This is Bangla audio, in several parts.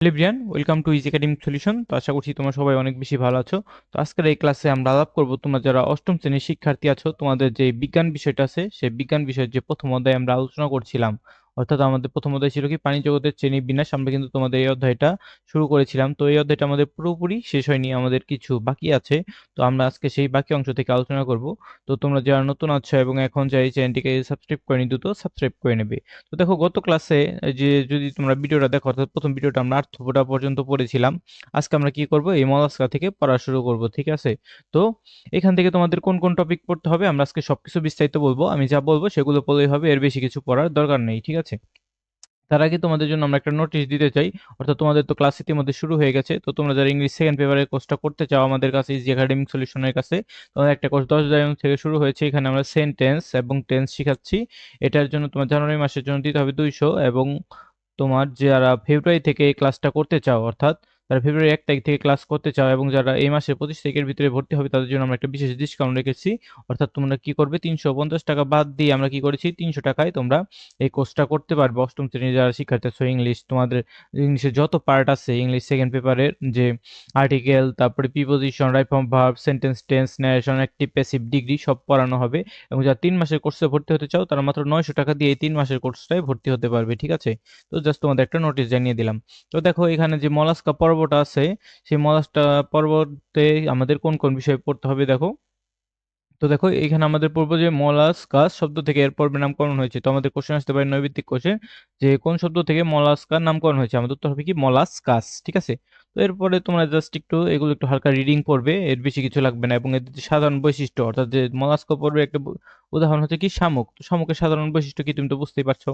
লিব্রিয়ান welcome to is academic solution তো আশা করছি তোমরা সবাই অনেক বেশি ভালো আছো। তো আজকের এই ক্লাসে আমরা আলাপ করব, তোমরা যারা অষ্টম শ্রেণির শিক্ষার্থী আছো, তোমাদের যে বিজ্ঞান বিষয়টা আছে, সেই বিজ্ঞান বিষয়ের যে প্রথম অধ্যায় আমরা আলোচনা করছিলাম। অর্থাৎ আমাদের প্রথম অধ্যায় ছিল কি, পানি জগতের শ্রেণি বিন্যাস। আমরা কিন্তু তোমাদের এই অধ্যায়টা শুরু করেছিলাম। তো এই অধ্যায়টা আমাদের পুরোপুরি শেষ হয়নি, আমাদের কিছু বাকি আছে। তো আমরা আজকে সেই বাকি অংশ থেকে আলোচনা করব। তো তোমরা যারা নতুন আছো এবং এখন যাই চ্যানেলটিকে সাবস্ক্রাইব করে দ্রুত সাবস্ক্রাইব করে নেবে। তো দেখো, গত ক্লাসে যে যদি তোমরা ভিডিওটা দেখো, অর্থাৎ প্রথম ভিডিওটা আমরা আর্থপোটা পর্যন্ত পড়েছিলাম। আজকে আমরা কি করব? এই মলাস্কা থেকে পড়া শুরু করব, ঠিক আছে? তো এখান থেকে তোমাদের কোন কোন টপিক পড়তে হবে, আমরা আজকে সবকিছু বিস্তারিত বলব। আমি যা বলব সেগুলো পড়লেই হবে, এর বেশি কিছু পড়ার দরকার নেই, ঠিক আছে? তার আগে তোমাদের জন্য আমরা একটা নোটিশ দিতে চাই। অর্থাৎ তোমাদের তো ক্লাস ইতিমধ্যে শুরু হয়ে গেছে। তো তোমরা যারা ইংলিশ সেকেন্ড পেপারের কোর্সটা করতে চাও আমাদের কাছে ইজি একাডেমিক সলিউশনের কাছে, তোমাদের একটা কোর্স দশ হাজার থেকে শুরু হয়েছে। এখানে আমরা সেন্টেন্স এবং টেন্স শিখাচ্ছি। এটার জন্য তোমার জানুয়ারি মাসের জন্য দিতে হবে দুইশো। এবং তোমার যারা ফেব্রুয়ারি থেকে এই ক্লাসটা করতে চাও, অর্থাৎ যারা ফেব্রুয়ারি এক তারিখ থেকে ক্লাস করতে চাও এবং যারা এই মাসের পঁচিশ তারিখের ভিতরে ভর্তি হবে, তাদের জন্য আমরা একটা বিশেষ ডিসকাউন্ট রেখেছি। অর্থাৎ তোমরা কি করবে? তিনশো পঞ্চাশ টাকা বাদ দিয়ে আমরা কি করেছি? তিনশো টাকায় তোমরা এই কোর্সটা করতে পারবে। অষ্টম শ্রেণির যারা শিক্ষার্থী আছো ইংলিশ তোমাদের ইংলিশের যত পার্ট আছে ইংলিশ সেকেন্ড পেপারের যে আর্টিকেল তারপরে preposition right form verb sentence tense narration active passive degree সব পড়ানো হবে। এবং যারা তিন মাসের কোর্সে ভর্তি হতে চাও, তারা মাত্র নয়শো টাকা দিয়ে এই তিন মাসের কোর্সটায় ভর্তি হতে পারবে, ঠিক আছে? তো জাস্ট তোমাদের একটা নোটিশ জানিয়ে দিলাম। তো দেখো এখানে যে মলাস্কা পর্বটা আছে সেই মলাস্টা পর্বতে আমাদের কোন কোন বিষয় পড়তে হবে দেখো। তো দেখো, এখানে আমাদের পড়ব যে মলাস্কাস শব্দ থেকে এর পর্বের নামকরণ হয়েছে। তো আমাদের কোশ্চেন আসতে পারে নৈবিত্তিক কোশ্চেন যে কোন শব্দ থেকে মলাস্কার নামকরণ হয়েছে? আমাদের উত্তর হবে কি? মলাস্কাস ঠিক আছে? তো এরপরে তোমরা জাস্ট একটু এগুলো একটু হালকা রিডিং করবে, এর বেশি কিছু লাগবে না। এবং এদের সাধারণ বৈশিষ্ট্য, অর্থাৎ যে মলাস্কা পর্বে একটা উদাহরণ হচ্ছে কি? শামুক। তো শামুকের সাধারণ বৈশিষ্ট্য কি? তুমি তো বুঝতেই পারছ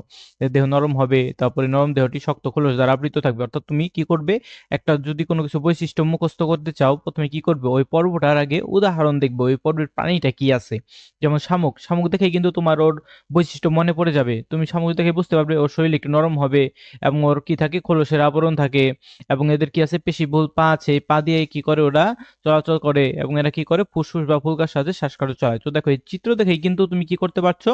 দেহ নরম হবে, তারপরে নরম দেহটি শক্ত, খোলস দ্বারা আবৃত থাকবে। অর্থাৎ তুমি কি করবে? একটা যদি কোনো কিছু বৈশিষ্ট্য মুখস্থ করতে চাও, প্রথমে কি করবে? ওই পর্বটার আগে উদাহরণ দেখবে। ওই পর্বের প্রাণীটা কি আছে? যেমন শামুক শামুক দেখেই কিন্তু তোমার ওর বৈশিষ্ট্য মনে পড়ে যাবে। তুমি শামুক দেখে বুঝতে পারবে ওর শরীর একটু নরম হবে এবং ওর কি থাকে? খোলসের আবরণ থাকে এবং এদের কি আছে? পেশি পেশিবহুল পা আছে। পা দিয়ে কি করে ওরা চলাচল করে এবং এরা কি করে? ফুসফুস বা ফুলকার সাথে শ্বাসকষ্ট চালায় তো দেখো, এই চিত্র দেখেই কিন্তু তুমি কি করতে পারছ?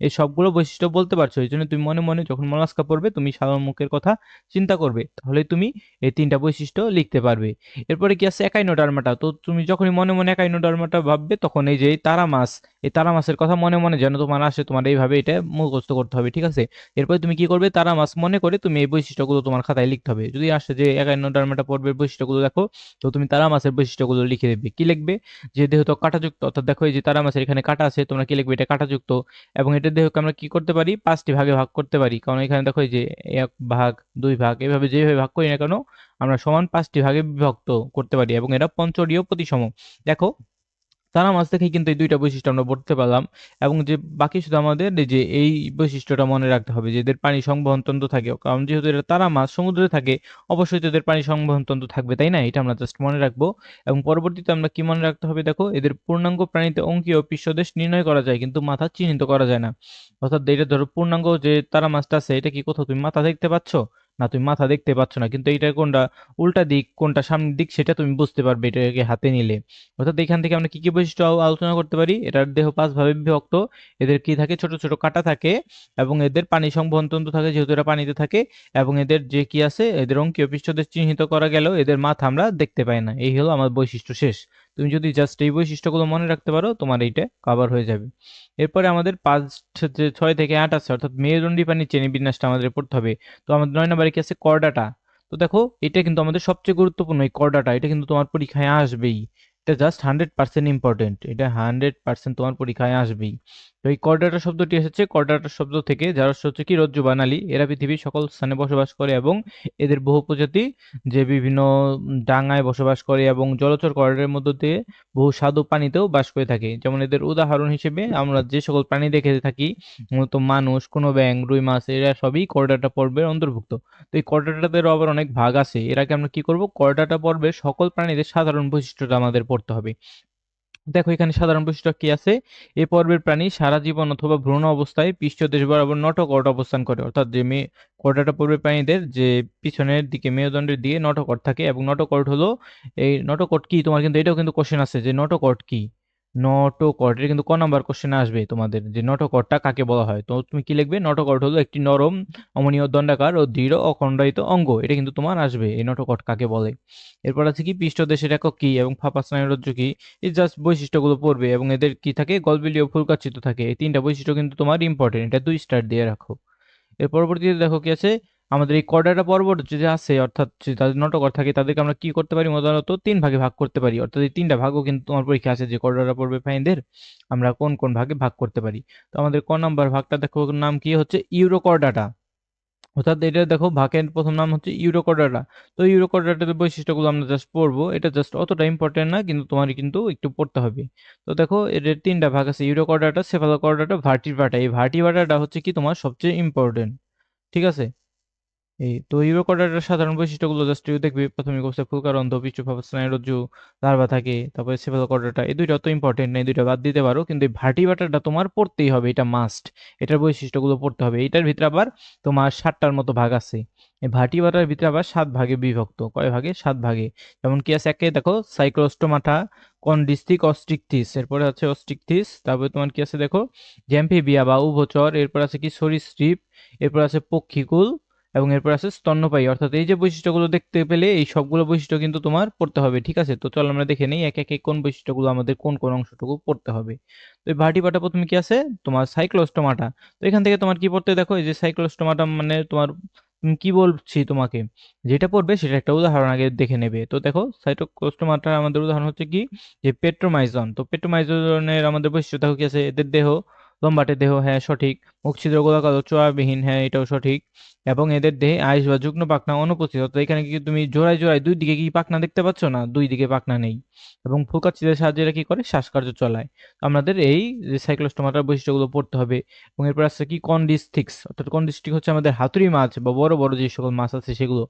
এই সবগুলো বৈশিষ্ট্য বলতে পারছ। এই জন্য তুমি মনে মনে যখন মলাস্কা পড়বে, তুমি সাধারণ মুখের কথা চিন্তা করবে। তাহলে তুমি এই তিনটা বৈশিষ্ট্য লিখতে পারবে। এরপরে কি আছে? একাইনোডার্মাটা তো তুমি যখনই মনে মনে একাইনোডার্মাটা ভাববে, তখন এই যে তারা মাছ এই তারা মাছের কথা মনে মনে যেন তোমার আসে, তোমার এইভাবে এটা মুখস্থ করতে হবে, ঠিক আছে? এরপরে তুমি কি করবে? তারা মাছ মনে করে তুমি এই বৈশিষ্ট্যগুলো তোমার খাতায় লিখতে হবে। যদি আসে যে একাইনোডার্মাটা পর্বের বৈশিষ্ট্যগুলো দেখো, তো তুমি তারা মাছের বৈশিষ্ট্যগুলো লিখে দেবে। কি লিখবে? যে দেহ তো কাঁটাযুক্ত, অর্থাৎ দেখো এই যে তারা মাছের এখানে কাঁটা আছে, তোমরা কি লিখবে? এটা কাঁটাযুক্ত এবং এটা দেহকে আমরা কি করতে পারি? পাঁচটি ভাগে ভাগ করতে পারি। কারণ এখানে দেখো এই যে এক ভাগ, দুই ভাগ, এভাবে যেভাবে ভাগ করি না কেন, আমরা সমান পাঁচটি ভাগে বিভক্ত করতে পারি এবং এরা পঞ্চরীয় প্রতিসম। দেখো তারা মাছ দেখেই কিন্তু এই দুইটা বৈশিষ্ট্য আমরা পড়তে পারলাম। এবং যে বাকি শুধু আমাদের যে এই বৈশিষ্ট্যটা মনে রাখতে হবে যে এদের পানি সংবহন তন্ত্র থাকে। কারণ যেহেতু এরা তারা মাছ, সমুদ্রে থাকে, অবশ্যই তো এদের পানি সংবহন তন্ত্র থাকবে, তাই না? এটা আমরা জাস্ট মনে রাখব। এবং পরবর্তীতে আমরা কি মনে রাখতে হবে দেখো, এদের পূর্ণাঙ্গ প্রাণীতে অঙ্কীয় পৃষ্ঠদেশ নির্ণয় করা যায়, কিন্তু মাথা চিহ্নিত করা যায় না। অর্থাৎ এটা ধরো পূর্ণাঙ্গ যে তারা মাছটা আছে, এটা কি কোথাও তুমি মাথা দেখতে পাচ্ছ? না, তুমি মাথা দেখতে পাচ্ছ না। কিন্তু এইটার কোনটা? উল্টা দিক, কোনটা সামনের দিক সেটা তুমি বুঝতে পারবে এটাকে হাতে নিলে। অর্থাৎ এখান থেকে আমরা কি কি বৈশিষ্ট্য আলোচনা করতে পারি? এটার দেহ পাঁচ ভাবে বিভক্ত। এদের কি থাকে? ছোট ছোট কাঁটা থাকে এবং এদের পানি সংবহন তন্ত্র থাকে, যেহেতু এরা পানিতে থাকে এবং এদের যে কি আছে, এদের অঙ্কীয় পৃষ্ঠদের চিহ্নিত করা গেল এদের মাথা আমরা দেখতে পাই না। এই হলো আমার বৈশিষ্ট্য শেষ। তুমি যদি জাস্ট এই বৈশিষ্ট্যগুলো মনে রাখতে পারো, তোমার এইটা কভার হয়ে যাবে। এরপরে আমাদের পাঁচ ছয় থেকে আট আছে, অর্থাৎ মেরুদণ্ডী পানির চেনি বিন্যাসটা আমাদের পড়তে হবে। তো আমাদের নয় নম্বরে কি আছে? করডাটা তো দেখো, এটা কিন্তু আমাদের সবচেয়ে গুরুত্বপূর্ণ, এই কর্ডাটা এটা কিন্তু তোমার পরীক্ষায় আসবেই। এটা জাস্ট হান্ড্রেড পার্সেন্ট ইম্পর্টেন্ট এটা হান্ড্রেড পার্সেন্ট তোমার পরীক্ষায় আসবেই। তো এই করডাটা শব্দটি এসেছে করডাটা শব্দ থেকে যার হচ্ছে কি, রজ্জু বানালি এরা পৃথিবীর সকল স্থানে বসবাস করে এবং এদের বহু প্রজাতি যে বিভিন্ন ডাঙায় বসবাস করে এবং জলচর করিডোরের মধ্য দিয়ে বহু স্বাদু পানিতেও বাস করে থাকে। যেমন এদের উদাহরণ হিসেবে আমরা যে সকল প্রাণী দেখে থাকি, মূলত মানুষ, কোনো ব্যাং রুই মাছ, এরা সবই করডাটা পর্বের অন্তর্ভুক্ত। তো এই করডাটাদেরও আবার অনেক ভাগ আছে। এরাকে আমরা কি করব? করডাটা পর্বের সকল প্রাণীদের সাধারণ বৈশিষ্ট্যটা আমাদের পড়তে হবে। দেখো, এখানে সাধারণ বৈশিষ্ট্য কি আছে? এ পর্বের প্রাণী সারা জীবন অথবা ভ্রূণ অবস্থায় পৃষ্ঠ দেশ বরাবর নটকট অবস্থান করে। অর্থাৎ যে মেয়ে কর্ডাটা পর্বের প্রাণীদের, যে পিছনের দিকে মেরুদণ্ডের দিয়ে নটকট থাকে এবং নটকট হলো এই নটকট কি? তোমার কিন্তু এটাও কিন্তু কোশ্চেন আছে যে নটকট কি? নটোকট এটা কিন্তু ক নাম্বার কোশ্চেনে আসবে তোমাদের, যে নটোকটটা কাকে বলা হয়? তো তুমি কি লিখবে? নটোকট হলো একটি নরম, অমনীয় দণ্ডাকার ও দৃঢ় অখণ্ডায়িত অঙ্গ, এটা কিন্তু তোমার আসবে, এই নটোকট কাকে বলে? এরপর আছে কি? পৃষ্ঠদেশের একক কি এবং ফাঁপা স্নায়ুরজ্জু কি? এই জাস্ট বৈশিষ্ট্যগুলো পড়বে এবং এদের কি থাকে? গলবিলীয় ফুলকাচিত থাকে, এই তিনটা বৈশিষ্ট্য কিন্তু তোমার ইম্পর্টেন্ট এটা দুই স্টার দিয়ে রাখো। এর পরবর্তীতে দেখো কি আছে? আমাদের এই কর্ডাটা পর্বত যে আছে, অর্থাৎ যে তাদের নটকর থাকে, তাদেরকে আমরা কি করতে পারি? মূলত তিন ভাগে ভাগ করতে পারি। অর্থাৎ এই তিনটা ভাগও কিন্তু তোমার পরীক্ষা আছে যে কর্ডাটা পড়বে ফাইনদের আমরা কোন কোন ভাগে ভাগ করতে পারি। তো আমাদের ক নাম্বার ভাগটা দেখো, নাম কি হচ্ছে? ইউরো ইউরোকর্ডাটা অর্থাৎ এটা দেখো, ভাগের প্রথম নাম হচ্ছে ইউরোকর্ডাটা তো ইউরোকর্ডাটার বৈশিষ্ট্যগুলো আমরা জাস্ট পড়ব, এটা জাস্ট অতটা ইম্পর্টেন্ট না, কিন্তু তোমার কিন্তু একটু পড়তে হবে। তো দেখো এদের তিনটা ভাগ আছে ইউরোকর্ডাটা সেফালোকর্ডাটা ভার্টিভাটা এই ভার্টিভাটাটা হচ্ছে কি তোমার সবচেয়ে ইম্পর্টেন্ট ঠিক আছে? এই, তো ইউরোকর্ডাটার সাধারণ বৈশিষ্ট্যগুলো জাস্ট ইউ দেখবি প্রথমে অবস্থায় ফুলকারন্ধ পৃষ্ঠভাগ স্নায়ুরজ্জু লার্ভা থাকে, তারপরে সেফালোকর্ডাটা এই দুইটা অত ইম্পর্টেন্ট না এই দুইটা বাদ দিতে পারো, কিন্তু এই ভার্টিভাটাটা তোমার পড়তেই হবে, এটা মাস্ট এটার বৈশিষ্ট্যগুলো পড়তে হবে এটার ভিতরে আবার তোমার সাতটার মতো ভাগ আছে, এই ভার্টিভাটার ভিতরে আবার সাত ভাগে বিভক্ত, কয় ভাগে? সাত ভাগে, যেমন কি আছে একে, দেখো সাইক্লোস্টোমাটা কন্ডিস্টিক অস্ট্রিকথিস এরপরে আছে অস্ট্রিকথিস তারপরে তোমার কি আছে, দেখো জ্যাম্পিবিয়া বা উভচর, এরপর আছে কি সরীসৃপ এরপর আছে পক্ষীকুল এবং এরপর আছে স্তন্যপায়ী। অর্থাৎ এই যে বৈশিষ্ট্যগুলো দেখতে পেলে এই সবগুলো বৈশিষ্ট্য কিন্তু তোমার পড়তে হবে, ঠিক আছে? তো চল আমরা দেখে নিই এক এক কোন বৈশিষ্ট্যগুলো আমাদের কোন কোন অংশটুকু পড়তে হবে। তো এই ভার্টিপাটা প্রথমে কি আছে? তোমার সাইক্লোস্টোমাটা। তো এখান থেকে তোমার কি পড়তে দেখো? এই যে সাইক্লোস্টোমাটা মানে তোমার কি বলছি তোমাকে? যেটা পড়বে সেটা একটা উদাহরণ আগে দেখে নেবে। তো দেখো, সাইটোক্লোস্টোমাটা আমাদের উদাহরণ হচ্ছে কি? যে পেট্রোমাইজন। তো পেট্রোমাইজনের আমাদের বৈশিষ্ট্য দেখো কি আছে? এদের দেহ লম্বাটে দেহ হ্যাঁ সঠিক। মুখ ছিদ্র গোলাকার ও চোয়াবিহীন হ্যাঁ এটাও সঠিক। এবং এদের দেহে আইস বা যুগ্ম পাখনা অনুপস্থিত। অর্থাৎ এখানে কি তুমি জোড়ায় জোড়ায় দুই দিকে কি পাখনা দেখতে পাচ্ছ না? দুই দিকে পাখনা নেই। এবং ফুলকাচ্ছিদের সাহায্যে এরা কি করে? শ্বাসকার্য চলায়। আমাদের এই সাইক্লোস্টোমাটার বৈশিষ্ট্যগুলো পড়তে হবে। এবং এরপর আসছে কি? কন্ডিস্টিক্স। অর্থাৎ কন্ডিস্টিক হচ্ছে আমাদের হাতুড়ি মাছ বা বড় বড় যে সকল মাছ আছে সেগুলো।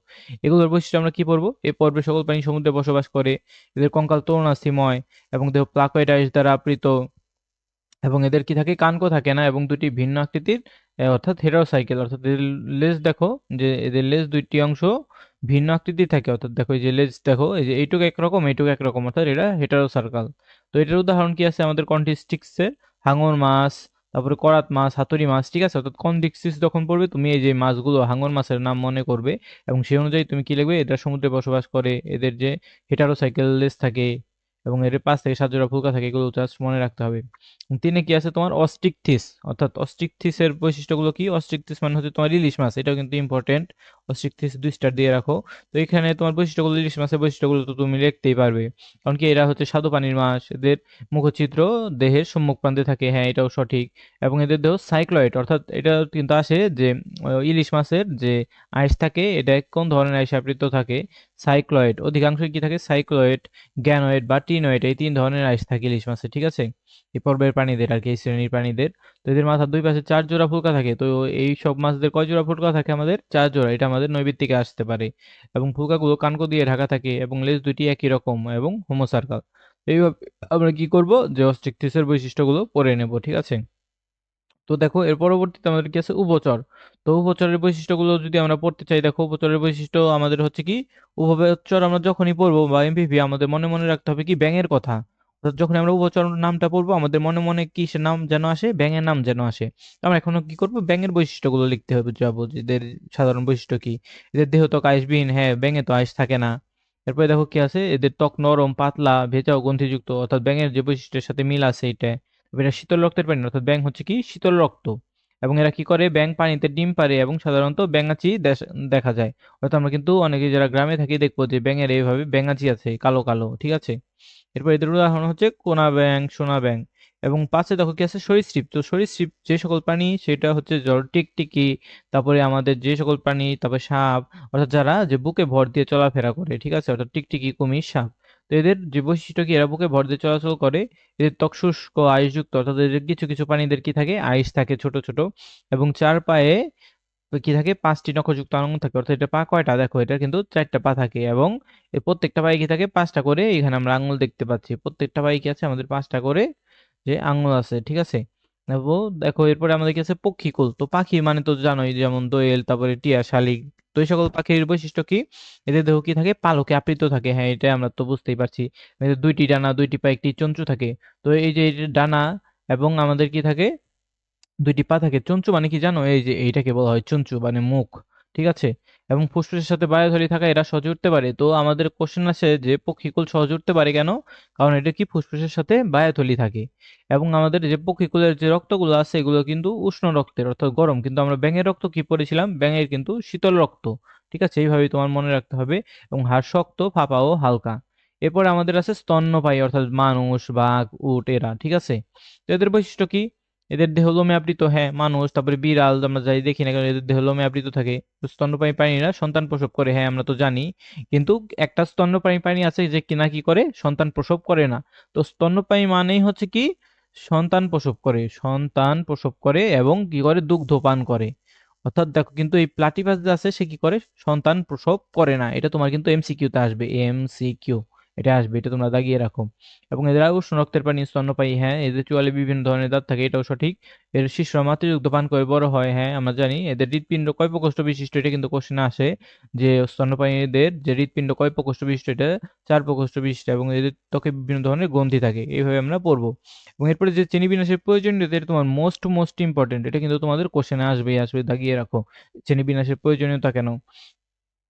এগুলোর বৈশিষ্ট্য আমরা কি পড়ব? এই পর্বে সকল প্রাণী সমুদ্রে বসবাস করে। এদের কঙ্কাল তরুণাস্থিময় এবং দেহ প্লাকয়েড আইস দ্বারা আবৃত। এবং এদের কি থাকে? কানকো থাকে না এবং দুটি ভিন্ন আকৃতির অর্থাৎ হেটারোসাইকেল অর্থাৎ এদের লেজ দেখো, যে এদের লেজ দুইটি অংশ ভিন্ন আকৃতির থাকে। অর্থাৎ দেখো এই যে লেজ দেখো, এই যে এইটুকু একরকম এইটুকু একরকম, অর্থাৎ এটা হেটারোসার্কাল তো এটার উদাহরণ কি আছে আমাদের কন্টিস্টিক্সের হাঙর মাছ, তারপরে করাত মাছ, হাতুড়ি মাছ, ঠিক আছে? অর্থাৎ কন্টিস্টিক্স যখন পড়বে, তুমি এই যে মাছগুলো, হাঙর মাছের নাম মনে করবে এবং সেই অনুযায়ী তুমি কি লিখবে? এরা সমুদ্রে বসবাস করে, এদের যে হেটারোসাইকেল লেজ থাকে এবং এর পাশ থেকে সাত জোড়া ফুলকা থাকে, এগুলো জাস্ট মনে রাখতে হবে। তিনে কি আছে তোমার? অস্টিকথিস। অর্থাৎ অস্টিকথিসের বৈশিষ্ট্যগুলো কি? অস্টিকথিস মানে হচ্ছে তোমার ইলিশ মাছ, এটাও কিন্তু ইম্পর্টেন্ট দুই স্টার দিয়ে রাখো। তো এখানে তোমার বৈশিষ্ট্যগুলো, ইলিশ মাছের বৈশিষ্ট্যগুলো তো তুমি পারবে। কারণ কি, এরা হচ্ছে মাছ এদের মুখচিত্র, দেহের সম্মুখ প্রান্তে থাকে। হ্যাঁ এটাও সঠিক। এবং এদের দেহ সাইক্লয়েড, অর্থাৎ এটা কিন্তু আসে যে ইলিশ মাছের যে আইস থাকে, এটা কোন ধরনের আইস থাকে? সাইক্লয়েড। অধিকাংশই কি থাকে? সাইক্লয়েড, গ্যানোয়েড বা টিনয়েড, এই তিন ধরনের আইস থাকে ইলিশ মাছে ঠিক আছে? এই পর্বের প্রাণীদের আর কি, এই শ্রেণির প্রাণীদের। তো এদের মাথার দুই পাশে চার জোড়া ফুলকা থাকে। তো এই সব মাছদের কয় জোড়া ফুলকা থাকে আমাদের? চার জোড়া, এটা আমাদের নৈবিত্তিকে আসতে পারে। এবং ফুলকাগুলো কানকো দিয়ে ঢাকা থাকে এবং লেজ দুটি একই রকম এবং হোমোসার্কাল এইভাবে আমরা কি করব? যে অস্ট্রিকটিসের বৈশিষ্ট্যগুলো পড়ে নেব, ঠিক আছে? তো দেখো, এর পরবর্তীতে আমাদের কি আছে? উপচর। তো উপচরের বৈশিষ্ট্যগুলো যদি আমরা পড়তে চাই, দেখো, উপচরের বৈশিষ্ট্য আমাদের হচ্ছে কি? উভচর আমরা যখনই পড়ব বা এমপিভি আমাদের মনে মনে রাখতে হবে কি? ব্যাঙের কথা। যখন আমরা উপচরণ নামটা পড়ব, আমাদের মনে মনে কি সে নাম যেন আসে, ব্যাঙের নাম যেন আসে। আমরা এখনও কি করব? ব্যাঙের বৈশিষ্ট্যগুলো লিখতে হবে, যাব এদের সাধারণ বৈশিষ্ট্য কি। এদের দেহ তো আইসবিহীন হ্যাঁ ব্যাঙে তো আইস থাকে না। এরপরে দেখো কি আছে? এদের ত্বক নরম, পাতলা, ভেজা ও গ্রন্থিযুক্ত অর্থাৎ ব্যাঙের যে বৈশিষ্ট্যের সাথে মিল আছে এটা এটা শীতল রক্তের প্রাণী অর্থাৎ ব্যাঙ হচ্ছে কি? শীতল রক্ত। এবং এরা কি করে? ব্যাঙ পানিতে ডিম পারে এবং সাধারণত ব্যাঙাচি দেখা যায়। হয়তো আমরা কিন্তু অনেকে যারা গ্রামে থাকি দেখব যে ব্যাঙের এইভাবে ব্যাঙাচি আছে, কালো কালো, ঠিক আছে? এরপর এদের উদাহরণ হচ্ছে কোনা ব্যাঙ, সোনা ব্যাঙ। এবং পাশে দেখো কি আছে? সরীসৃপ। তো সরীসৃপ যে সকল প্রাণী, সেটা হচ্ছে জল, টিকটিকি, তারপরে আমাদের যে সকল প্রাণী, তারপরে সাপ, অর্থাৎ যারা যে বুকে ভর দিয়ে চলাফেরা করে, ঠিক আছে? অর্থাৎ টিকটিকি, কুমির, সাপ। তো এদের যে বৈশিষ্ট্য কি? এরা বুকে ভর দিয়ে চলাচল করে। এদের ত্বক শুষ্ক, আইসযুক্ত, অর্থাৎ এদের কিছু কিছু প্রাণীদের কি থাকে? আইস থাকে ছোট ছোট। এবং চার পায়ে কি থাকে? পাঁচটি নখযুক্ত আঙুল থাকে। অর্থাৎ এটা পা কয়টা? দেখো, এটা কিন্তু চারটা পা থাকে। এবং এই প্রত্যেকটা পায়ে কি থাকে? পাঁচটা করে এখানে আমরা আঙুল দেখতে পাচ্ছি। প্রত্যেকটা পায়ে কি আছে? আমাদের পাঁচটা করে যে আঙুল আছে, ঠিক আছে? দেখো, এরপরে আমাদের কি আছে? পক্ষীকুল। তো পাখি মানে তো জানোই, যেমন দোয়েল, তারপরে টিয়া, শালিক তো এই সকল পাখির বৈশিষ্ট্য কি? এদের দেহ কি থাকে? পালকে আবৃত থাকে। হ্যাঁ এটা আমরা তো বুঝতেই পারছি। এদের দুইটি ডানা, দুইটি পা, একটি চঞ্চু থাকে। তো এই যে ডানা এবং আমাদের কি থাকে? দুইটি পা থাকে। চঞ্চু মানে কি জানো? এই যে এইটাকে বলা হয় চঞ্চু মানে মুখ। ঠিক আছে? এবং ফুসফুসের সাথে বায়ুথলি থাকা এরা সহজে পারে। তো আমাদের কোশ্চেন আছে যে, পক্ষীকুল সহজে উঠতে পারে কেন? কারণ এটা কি ফুসফুসের সাথে বায়ুথলি থাকে। এবং আমাদের যে পক্ষীকুলের যে রক্তগুলো আছে, এগুলো কিন্তু উষ্ণ রক্তের, অর্থাৎ গরম। কিন্তু আমরা ব্যাঙের রক্ত কি পড়েছিলাম? ব্যাঙের কিন্তু শীতল রক্ত। ঠিক আছে? এইভাবেই তোমার মনে রাখতে হবে। এবং হাড় শক্ত, ফাঁপা ও হালকা। এরপরে আমাদের আছে স্তন্যপায়ী, অর্থাৎ মানুষ, বাঘ, উট, এরা। ঠিক আছে? তো এদের বৈশিষ্ট্য কি? এদের দেহ লোমে আবৃত হ্যাঁ মানুষ, তারপরে বিড়াল, আমরা যাই দেখি না কারণ এদের দেহ লোমে আবৃত থাকে। স্তন্যপায়ী প্রাণীরা সন্তান প্রসব করে হ্যাঁ আমরা তো জানি। কিন্তু একটা স্তন্যপায়ী প্রাণী আছে যে কিনা কি করে? সন্তান প্রসব করে না। তো স্তন্যপায়ী মানেই হচ্ছে কি? সন্তান প্রসব করে। সন্তান প্রসব করে এবং কি করে? দুগ্ধ পান করে। অর্থাৎ দেখো কিন্তু এই প্লাটিপাস যে আছে, সে কি করে? সন্তান প্রসব করে না। এটা তোমার কিন্তু এমসিকিউতে আসবে। এমসিকিউ এটা আসবে, এটা তোমরা দাগিয়ে রাখো। এবং এদের উষ্ণ রক্তের পানি স্তন্যপায়ী হ্যাঁ এদের চুয়ালে বিভিন্ন ধরনের দাঁত থাকে, এটাও সঠিক। এর শিশুরা মাতৃযুক্ত পান করে, বড় হয় হ্যাঁ আমরা জানি। এদের হৃৎপিণ্ড কয় প্রকোষ্ঠ বিশিষ্ট, এটা কিন্তু কোশ্চেনে আসে, যে স্তন্যপায়ীদের যে হৃৎপিণ্ড কয় প্রকোষ্ঠ বিশিষ্ট, এটা চার প্রকোষ্ঠ বিশিষ্ট, এবং এদের ত্বকে বিভিন্ন ধরনের গ্রন্থি থাকে, এইভাবে আমরা পড়ব। এবং এরপরে যে চিনি বিনাশের প্রয়োজনীয়তা, এটা তোমার মোস্ট মোস্ট ইম্পর্টেন্ট এটা কিন্তু তোমাদের কোশ্চেনে আসবেই, আসবে, দাগিয়ে রাখো। চিনি বিনাশের প্রয়োজনীয়তা কেন?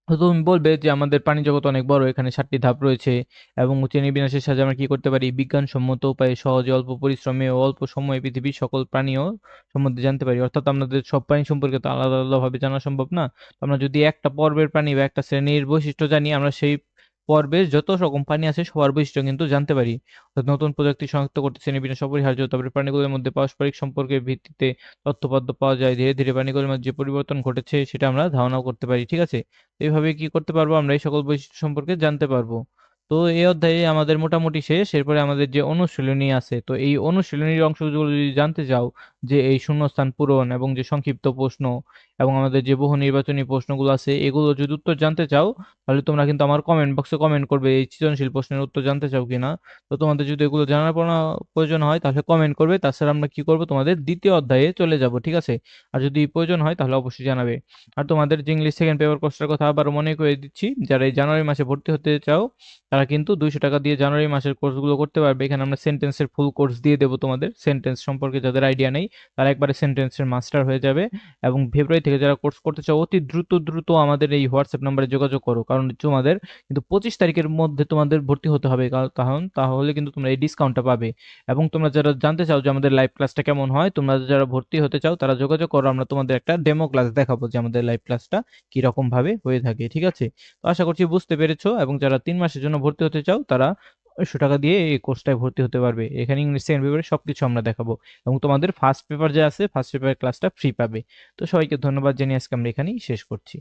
তো তুমি বলবে যে, আমাদের প্রাণী জগৎ অনেক বড়, এখানে সাতটি ধাপ রয়েছে এবং শ্রেণি বিনাশের সাহায্যে আমরা কি করতে পারি? বিজ্ঞানসম্মত উপায়ে সহজে অল্প পরিশ্রমে ও অল্প সময়ে পৃথিবীর সকল প্রাণীও সম্বন্ধে জানতে পারি। অর্থাৎ আমাদের সব প্রাণী সম্পর্কে তো আলাদা আলাদাভাবে জানা সম্ভব না। আমরা যদি একটা পর্বের প্রাণী বা একটা শ্রেণির বৈশিষ্ট্য জানি, আমরা সেই পর্বে যত রকম প্রাণী আছে, সবার বৈশিষ্ট্য কিন্তু জানতে পারি। নতুন প্রযুক্তি শনাক্ত করতে শ্রেণীবিন্যাস অপরিহার্য তারপরে প্রাণীগুলোর মধ্যে পারস্পরিক সম্পর্কের ভিত্তিতে তথ্যপদ্য পাওয়া যায়। ধীরে ধীরে প্রাণীগুলোর মধ্যে যে পরিবর্তন ঘটেছে, সেটা আমরা ধারণাও করতে পারি, ঠিক আছে? এইভাবে কি করতে পারব? আমরা এই সকল বৈশিষ্ট্য সম্পর্কে জানতে পারব। তো এই অধ্যায়ে আমাদের মোটামুটি শেষ। এরপরে আমাদের যে অনুশীলনী আছে, তো এই অনুশীলনীর অংশগুলো যদি জানতে চাও যে এই শূন্যস্থান পূরণ এবং যে সংক্ষিপ্ত প্রশ্ন এবং আমাদের যে বহু নির্বাচনী প্রশ্নগুলো আছে, এগুলো যদি উত্তর জানতে চাও, তাহলে তোমরা কিন্তু আমার কমেন্ট বক্সে কমেন্ট করবে এই সৃজনশীল প্রশ্নের উত্তর জানতে চাও কিনা। তো তোমাদের যদি এগুলো জানার প্রয়োজন হয়, তাহলে কমেন্ট করবে। তাছাড়া আমরা কি করব? তোমাদের দ্বিতীয় অধ্যায়ে চলে যাব, ঠিক আছে? আর যদি প্রয়োজন হয়, তাহলে অবশ্যই জানাবে। আর তোমাদের যে ইংলিশ সেকেন্ড পেপার কোর্সটার কথা আবার মনে করে দিচ্ছি, যারা এই জানুয়ারি মাসে ভর্তি হতে চাও, তারা কিন্তু দুইশো টাকা দিয়ে জানুয়ারি মাসের কোর্সগুলো করতে পারবে। এখানে আমরা সেন্টেন্সের ফুল কোর্স দিয়ে দেবো তোমাদের। সেন্টেন্স সম্পর্কে যাদের আইডিয়া নেই তারা একবারে সেন্টেন্সের মাস্টার হয়ে যাবে এবং ফেব্রুয়ারি থেকে যারা কোর্স করতে চাও, অতি দ্রুত দ্রুত আমাদের এই হোয়াটসঅ্যাপ নাম্বারে যোগাযোগ করো। কারণ তোমাদের কিন্তু পঁচিশ তারিখের মধ্যে তোমাদের ভর্তি হতে হবে। কারণ তাহলে কিন্তু তোমরা এই ডিসকাউন্টটা পাবে। এবং তোমরা যারা জানতে চাও যে আমাদের লাইভ ক্লাসটা কেমন হয়, তোমরা যারা ভর্তি হতে চাও, তারা যোগাযোগ করো। আমরা তোমাদের একটা ডেমো ক্লাস দেখাবো যে আমাদের লাইভ ক্লাসটা কি রকম ভাবে হয়ে থাকে। ঠিক আছে? তো আশা করছি বুঝতে পেরেছ। এবং যারা তিন মাসের জন্য ভর্তি হতে চাও, তারা একশো টাকা দিয়ে এই কোর্সটায় ভর্তি হতে পারবে। এখানে ইংলিশ সেকেন্ড পেপারে সব কিছু আমরা দেখাবো এবং তোমাদের ফার্স্ট পেপার যে আছে ফার্স্ট পেপারের ক্লাসটা ফ্রি পাবে। তো সবাইকে ধন্যবাদ জানিয়ে আজকে আমরা এখানেই শেষ করছি।